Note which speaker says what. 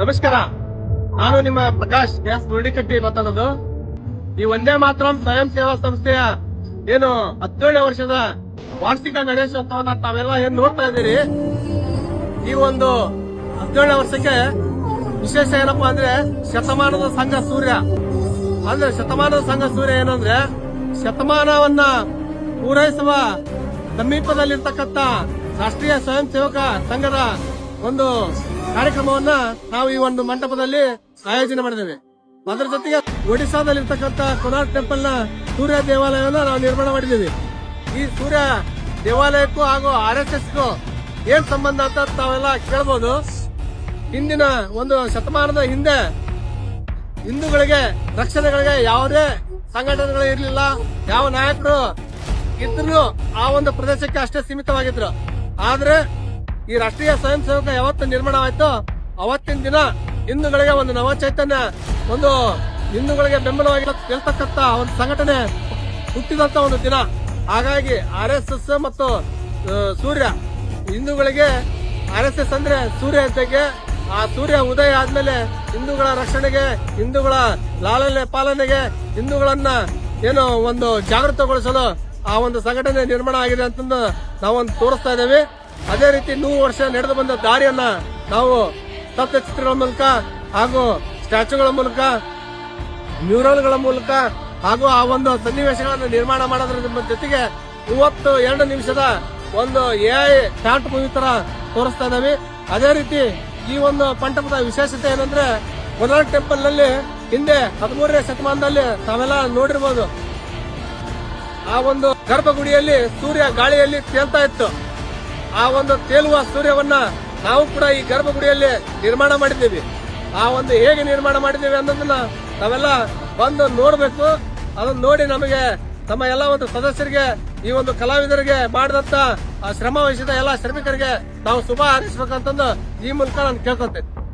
Speaker 1: ನಮಸ್ಕಾರ. ನಾನು ನಿಮ್ಮ ಪ್ರಕಾಶ್ ಗ್ಯಾಸ್ ಮುರುಡಿಕಟ್ಟಿ ಮಾತಾಡೋದು. ಈ ಒಂದೇ ಮಾತ್ರ ಸ್ವಯಂ ಸೇವಾ ಸಂಸ್ಥೆಯ ಏನು ಹದಿನೇಳನೇ ವರ್ಷದ ವಾರ್ಷಿಕ ಗಣೇಶೋತ್ಸವನ ತಾವೆಲ್ಲ ಏನ್ ನೋಡ್ತಾ ಇದ್ದೀರಿ? ಈ ಒಂದು ಹದಿನೇಳನೇ ವರ್ಷಕ್ಕೆ ವಿಶೇಷ ಏನಪ್ಪ ಅಂದ್ರೆ ಶತಮಾನದ ಸಂಘ ಸೂರ್ಯ. ಅಂದ್ರೆ ಶತಮಾನದ ಸಂಘ ಸೂರ್ಯ ಏನಂದ್ರೆ ಶತಮಾನವನ್ನ ಪೂರೈಸುವ ಸಮೀಪದಲ್ಲಿರ್ತಕ್ಕಂಥ ರಾಷ್ಟ್ರೀಯ ಸ್ವಯಂ ಸೇವಕ ಸಂಘದ ಒಂದು ಕಾರ್ಯಕ್ರಮವನ್ನ ನಾವು ಈ ಒಂದು ಮಂಟಪದಲ್ಲಿ ಆಯೋಜನೆ ಮಾಡಿದ್ದೇವೆ. ಅದರ ಜೊತೆಗೆ ಒಡಿಶಾದಲ್ಲಿರ್ತಕ್ಕಂಥ ಕೊನಾರ್ಕ್ ಟೆಂಪಲ್ನ ಸೂರ್ಯ ದೇವಾಲಯವನ್ನು ನಾವು ನಿರ್ಮಾಣ ಮಾಡಿದ್ದೇವೆ. ಈ ಸೂರ್ಯ ದೇವಾಲಯಕ್ಕೂ ಹಾಗೂ ಆರ್ ಎಸ್ ಎಸ್ ಏನ್ ಸಂಬಂಧ ಅಂತ ತಾವೆಲ್ಲ ಕೇಳಬಹುದು ಹಿಂದಿನ ಒಂದು ಶತಮಾನದ ಹಿಂದೆ ಹಿಂದೂಗಳಿಗೆ, ರಕ್ಷಣೆಗಳಿಗೆ ಯಾವುದೇ ಸಂಘಟನೆಗಳು ಇರಲಿಲ್ಲ. ಯಾವ ನಾಯಕರು ಇದ್ರು ಆ ಒಂದು ಪ್ರದೇಶಕ್ಕೆ ಅಷ್ಟೇ ಸೀಮಿತವಾಗಿದ್ರು. ಆದ್ರೆ ಈ ರಾಷ್ಟ್ರೀಯ ಸ್ವಯಂ ಸೇವಕ ಯಾವತ್ತು ನಿರ್ಮಾಣವಾಯ್ತು ಅವತ್ತಿನ ದಿನ ಹಿಂದೂಗಳಿಗೆ ಒಂದು ನವ ಚೈತನ್ಯ, ಒಂದು ಹಿಂದೂಗಳಿಗೆ ಬೆಂಬಲವಾಗಿ ನಿಲ್ತಕ್ಕಂತ ಒಂದು ಸಂಘಟನೆ ಹುಟ್ಟಿದಂತ ಒಂದು ದಿನ. ಹಾಗಾಗಿ ಆರ್ ಎಸ್ ಎಸ್ ಮತ್ತು ಸೂರ್ಯ, ಹಿಂದೂಗಳಿಗೆ ಆರ್ ಎಸ್ ಎಸ್ ಅಂದ್ರೆ ಸೂರ್ಯ ಜೊತೆಗೆ ಆ ಸೂರ್ಯ ಉದಯ ಆದ್ಮೇಲೆ ಹಿಂದೂಗಳ ರಕ್ಷಣೆಗೆ, ಹಿಂದೂಗಳ ಲಾಲನೆ ಪಾಲನೆಗೆ, ಹಿಂದೂಗಳನ್ನ ಏನು ಒಂದು ಜಾಗೃತಗೊಳಿಸಲು ಆ ಒಂದು ಸಂಘಟನೆ ನಿರ್ಮಾಣ ಆಗಿದೆ ಅಂತಂದು ನಾವೊಂದು ತೋರಿಸ್ತಾ ಇದ್ದೇವೆ. ಅದೇ ರೀತಿ ನೂರು ವರ್ಷ ನಡೆದು ಬಂದ ದಾರಿಯನ್ನ ನಾವು ತತ್ವಚಿತ್ರಗಳ ಮೂಲಕ ಹಾಗೂ ಸ್ಟ್ಯಾಚುಗಳ ಮೂಲಕ, ಮ್ಯೂರಲ್ಗಳ ಮೂಲಕ ಹಾಗೂ ಆ ಒಂದು ಸನ್ನಿವೇಶಗಳನ್ನು ನಿರ್ಮಾಣ ಮಾಡೋದ್ರ ಜೊತೆಗೆ ಇವತ್ತು ಎರಡು ನಿಮಿಷದ ಒಂದು ಎಐ ಶಾರ್ಟ್ ಮೂವಿ ತರ ತೋರಿಸ್ತಾ ಇದ್ದಾವೆ ಅದೇ ರೀತಿ ಈ ಒಂದು ಮಂಟಪದ ವಿಶೇಷತೆ ಏನಂದ್ರೆ ಮೊದಲ ಟೆಂಪಲ್ನಲ್ಲಿ ಹಿಂದೆ ಹದಿಮೂರನೇ ಶತಮಾನದಲ್ಲಿ ತಾವೆಲ್ಲ ನೋಡಿರ್ಬೋದು. ಆ ಒಂದು ಗರ್ಭಗುಡಿಯಲ್ಲಿ ಸೂರ್ಯ ಗಾಳಿಯಲ್ಲಿ ತೇಲ್ತಾ ಇತ್ತು. ಆ ಒಂದು ತೇಲುವ ಸೂರ್ಯವನ್ನ ನಾವು ಕೂಡ ಈ ಗರ್ಭಗುಡಿಯಲ್ಲಿ ನಿರ್ಮಾಣ ಮಾಡಿದ್ದೀವಿ. ಆ ಒಂದು ಹೇಗೆ ನಿರ್ಮಾಣ ಮಾಡಿದ್ದೀವಿ ಅನ್ನೋದನ್ನ ನಾವೆಲ್ಲ ಬಂದು ನೋಡಬೇಕು. ಅದನ್ನ ನೋಡಿ ನಮಗೆ ತಮ್ಮ ಎಲ್ಲ ಒಂದು ಸದಸ್ಯರಿಗೆ, ಈ ಒಂದು ಕಲಾವಿದರಿಗೆ ಮಾಡಿದಂತ ಆ ಶ್ರಮ ವಹಿಸಿದ ಎಲ್ಲ ಶ್ರಮಿಕರಿಗೆ ನಾವು ಶುಭ ಹಾರೈಸಬೇಕಂತಂದು ಈ ಮೂಲಕ ನಾನು ಕೇಳ್ಕೊತೇನೆ